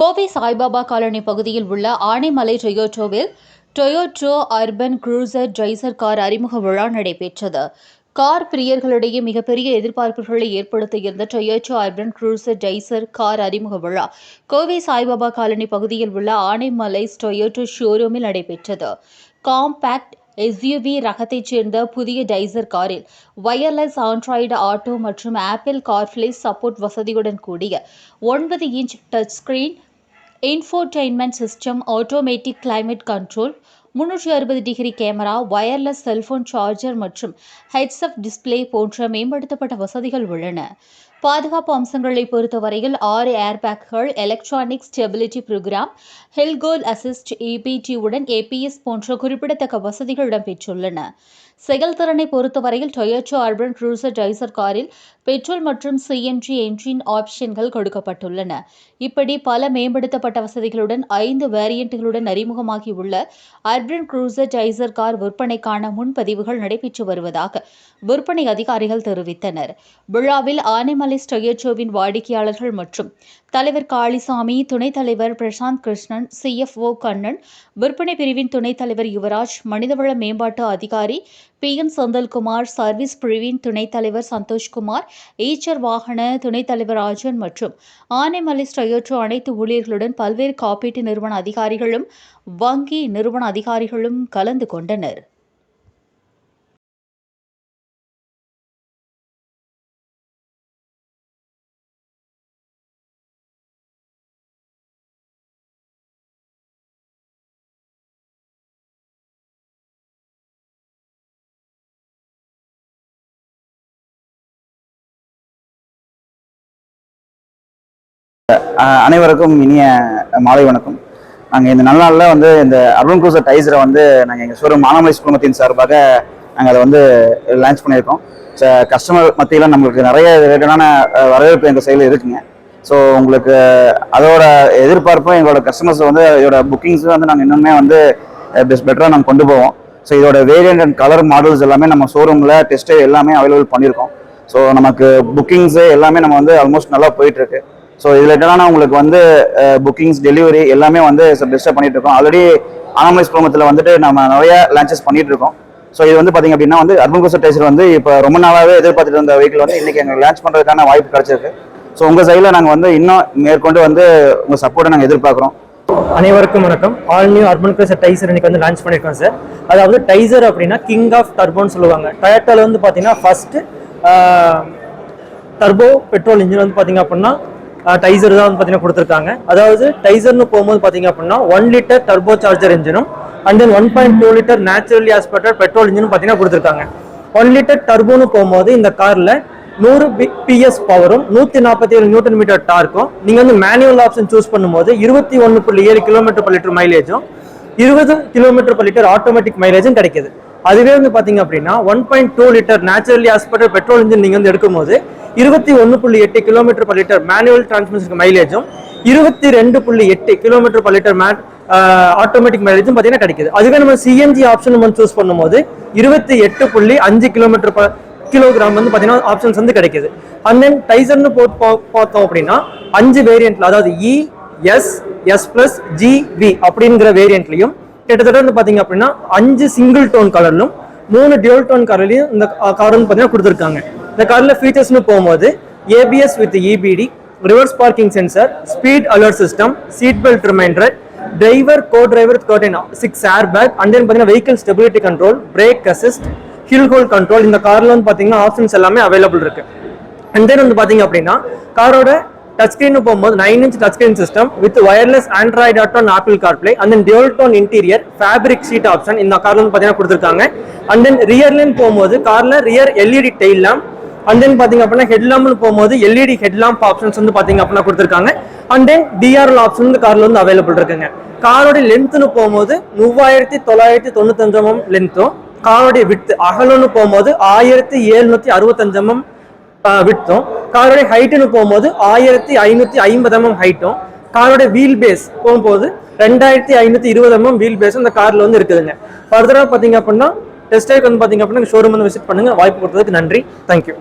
Kovai Saibaba colony பகுதியில் உள்ள Anaimalai டொயோட்டோவில் Toyota urban cruiser Taisor car அறிமுக விழா நடைபெற்றது. கார் பிரியர்களிடையே மிகப்பெரிய எதிர்பார்ப்புகளை ஏற்படுத்தியிருந்த Toyota urban cruiser Taisor car அறிமுக விழா கோவை சாய்பாபா காலனி பகுதியில் உள்ள ஆனைமலை டொயோட்டோ ஷோரூமில் நடைபெற்றது. காம்பேக்ட் எஸ்யூவி ரகத்தைச் சேர்ந்த புதிய டைசர் காரில் வயர்லெஸ் ஆண்ட்ராய்டு ஆட்டோ மற்றும் ஆப்பிள் கார்ப்ளே சப்போர்ட் வசதியுடன் கூடிய ஒன்பது inch touch screen infotainment system automatic climate control முன்னூற்றி அறுபது degree camera wireless cellphone charger மற்றும் ஹெட்ஸ்அப் டிஸ்ப்ளே போன்ற மேம்படுத்தப்பட்ட வசதிகள் உள்ளன. பாதுகாப்பு அம்சங்களை பொறுத்தவரையில் ஆறு ஏர்பேக்குகள் எலக்ட்ரானிக் ஸ்டெபிலிட்டி ப்ரோக்ராம் ஹில்கோல் அசிஸ்ட் ஏபிடி உடன் ஏபிஎஸ் போன்ற குறிப்பிடத்தக்க வசதிகள் இடம்பெற்றுள்ளன. செயல்திறனை பொறுத்தவரையில் டொயோட்டோ அர்பன் க்ரூசர் டைசர் காரில் பெட்ரோல் மற்றும் சிஎன்ஜி என்ஜின் ஆப்ஷன்கள் கொடுக்கப்பட்டுள்ளன. இப்படி பல மேம்படுத்தப்பட்ட வசதிகளுடன் ஐந்து வேரியண்ட்களுடன் அறிமுகமாகியுள்ள அர்பன் க்ரூசர் டைசர் கார் விற்பனைக்கான முன்பதிவுகள் நடைபெற்று வருவதாக விற்பனை அதிகாரிகள் தெரிவித்தனர். விழாவில் ஆனைமலை டொயோச்சோவின் வாடிக்கையாளர்கள் மற்றும் தலைவர் காளிசாமி துணைத் தலைவர் பிரசாந்த் கிருஷ்ணன் சிஎஃப்ஓ கண்ணன் விற்பனை பிரிவின் துணைத் தலைவர் யுவராஜ் மனிதவள மேம்பாட்டு அதிகாரி பி என் செந்தில்குமார் சர்வீஸ் பிரிவின் துணைத் தலைவர் சந்தோஷ்குமார் ஈச்சர் வாகன துணைத் தலைவர் ராஜன் மற்றும் ஆனைமலை டொயோட்டோ அனைத்து ஊழியர்களுடன் பல்வேறு காப்பீட்டு நிறுவன அதிகாரிகளும் வங்கி நிறுவன அதிகாரிகளும் கலந்து கொண்டனர். அனைவருக்கும் இனிய மாலை வணக்கம். நாங்கள் இந்த நல்ல நாளில் வந்து இந்த அருண் குரூசர் டைசரை வந்து நாங்கள் எங்கள் ஷோரூம் மானாமலை குழுமத்தின் சார்பாக நாங்கள் அதை வந்து லான்ச் பண்ணியிருக்கோம். ஸோ கஸ்டமர் மத்தியில் நம்மளுக்கு நிறைய ரிலேட்டடான வரவேற்பு எங்கள் செயலில் இருக்குங்க. ஸோ உங்களுக்கு அதோட எதிர்பார்ப்பும் எங்களோட கஸ்டமர்ஸ் வந்து இதோட புக்கிங்ஸ் வந்து நாங்கள் இன்னுமே வந்து பெஸ்ட் பெட்டராக நாங்கள் கொண்டு போவோம். ஸோ இதோட வேரியண்ட் அண்ட் கலர் மாடல்ஸ் எல்லாமே நம்ம ஷோரூமில் டெஸ்ட்டு எல்லாமே அவைலபிள் பண்ணியிருக்கோம். ஸோ நமக்கு புக்கிங்ஸு எல்லாமே நம்ம வந்து ஆல்மோஸ்ட் நல்லா போயிட்டுருக்கு ஸோ இதில் ரிலேட்டடான உங்களுக்கு வந்து புக்கிங்ஸ் டெலிவரி எல்லாமே வந்து பெஸ்ட்டாக பண்ணிட்டு இருக்கோம் ஆல்ரெடி ஆனமலைஸ் குழுமத்தில் வந்துட்டு நம்ம நிறைய லான்ச்சஸ் பண்ணிட்டு இருக்கோம் ஸோ இது வந்து பார்த்தீங்க அப்படின்னா வந்து அர்பன் கோசர் டேசர் வந்து இப்போ ரொம்ப நாளாகவே எதிர்பார்த்துட்டு இருந்த வெஹிக்கிள் வந்து இன்றைக்கி எங்களுக்கு லான்ச் பண்ணுறதுக்கான வாய்ப்பு கிடச்சிருக்கு. ஸோ உங்கள் சைடில் நாங்கள் வந்து இன்னும் மேற்கொண்டு வந்து உங்கள் சப்போர்ட்டை நாங்கள் எதிர்பார்க்குறோம். அனைவருக்கும் வணக்கம். All new urban cruiser Taisor இன்னைக்கு வந்து லான்ச் பண்ணியிருக்கோம் சார் அதாவது டைசர் அப்படின்னா கிங் ஆஃப் டர்போன்னு சொல்லுவாங்க. டயட்டால வந்து பார்த்தீங்கன்னா ஃபர்ஸ்ட் டர்போ பெட்ரோல் இன்ஜின் வந்து பார்த்தீங்க அப்படின்னா டைசர் தான் வந்து பார்த்தீங்கன்னா கொடுத்துருக்காங்க. அதாவது டைசர்னு போகும்போது பார்த்தீங்க அப்படின்னா one litre turbo charger இன்ஜினும் and then one point two litre naturally aspirated petrol இன்ஜினும் பார்த்தீங்கன்னா கொடுத்துருக்காங்க. ஒன் லிட்டர் டர்போன்னு போகும்போது இந்த காரில் நூறு பிஎஸ் பவரும் நூற்றி நாற்பத்தி ஏழு நியூட்டன் மீட்டர் டார்க்கும் நீங்கள் வந்து மேனுவல் ஆப்ஷன் சூஸ் பண்ணும்போது இருபத்தி ஒன்று புள்ளி ஏழு கிலோமீட்டர் பர் லிட்டர் மைலேஜும் இருபது கிலோமீட்டர் பர் லிட்டர் ஆட்டோமேட்டிக் மைலேஜும் கிடைக்குது. அதுவே வந்து பார்த்தீங்க அப்படின்னா one point two litre naturally aspirated petrol engine நீங்கள் வந்து எடுக்கும்போது இருபத்தி ஒன்று புள்ளி எட்டு கிலோமீட்டர் பர் லிட்டர் மேனுவல் டிரான்ஸ்மிஷனுக்கு மைலேஜும் இருபத்தி ரெண்டு புள்ளி எட்டு கிலோமீட்டர் பர் லிட்டர் மேட் ஆட்டோமேட்டிக் மைலேஜும் பார்த்தீங்கன்னா கிடைக்குது. அதுவே நம்ம சிஎன்ஜி ஆப்ஷன் நம்ம சூஸ் பண்ணும்போது இருபத்தி எட்டு புள்ளி அஞ்சு கிலோமீட்டர் பர் கிலோகிராம் வந்து பார்த்தீங்கன்னா ஆப்ஷன்ஸ் வந்து கிடைக்குது. அண்ட் தென் டைசர்னு போட்டு பார்த்தோம் அப்படின்னா அஞ்சு வேரியண்ட்ல அதாவது E S S plus G V அப்படிங்கிற வேரியண்ட்லையும் கிட்டத்தட்ட வந்து பார்த்தீங்க அப்படின்னா அஞ்சு சிங்கிள் டோன் கலர்லும் மூணு டியூல் டோன் கலர்லையும் இந்த கார் வந்து பார்த்தீங்கன்னா கொடுத்துருக்காங்க. இந்த காரில் ஃபீச்சர்ஸ்னு போகும்போது ABS with EBD reverse parking sensor speed alert system seat belt reminder driver co driver curtain six air bag and then பார்த்தீங்கன்னா vehicle stability control brake assist hill hold control இந்த காரில் வந்து பார்த்தீங்கன்னா ஆப்ஷன்ஸ் எல்லாமே அவைலபிள் இருக்கு. And then வந்து பார்த்தீங்க அப்படின்னா காரோட டச் ஸ்கிரீன் போகும்போது nine inch touch screen system with wireless Android Auto Apple CarPlay and then dual tone interior fabric seat option இந்த கார்ல வந்து பார்த்தீங்கன்னா கொடுத்துருக்காங்க. அண்ட் தென் ரியர்லேன்னு போகும்போது காரில் rear LED taillamp and then பாத்தீங்க அப்படின்னா ஹெட்லாம்னு போகும்போது எல்இடி ஹெட்லாம்ப் ஆப்ஷன்ஸ் வந்து பாத்தீங்க அப்படின்னா கொடுத்துருக்காங்க. அண்ட் தென் டிஆர்எல் ஆப்ஷன் இந்த கார்ல வந்து அவைலபிள் இருக்குங்க. காரோட லென்த்னு போகும்போது மூவாயிரத்தி தொள்ளாயிரத்தி தொண்ணூத்தஞ்சு எம்எம் லென்த்தும் காரோடைய விட்டு அகலம்னு போகும்போது ஆயிரத்தி எழுநூத்தி அறுபத்தஞ்சு எம்எம் விட்டும் காரோடைய ஹைட்டுன்னு போகும்போது ஆயிரத்தி ஐநூத்தி ஐம்பது எம்எம் ஹைட்டும் காரோட வீல் பேஸ் போகும்போது ரெண்டாயிரத்தி ஐநூத்தி இருபது எம்எம் வீல் பேஸ் இந்த கார்ல வந்து இருக்குதுங்க. ஃபர்தரா பாத்தீங்க அப்படின்னா டெஸ்ட் வந்து பாத்தீங்க அப்படின்னா ஷோரூம் வந்து விசிட் பண்ணுங்க. வாய்ப்பு கொடுத்ததுக்கு நன்றி. தேங்க்யூ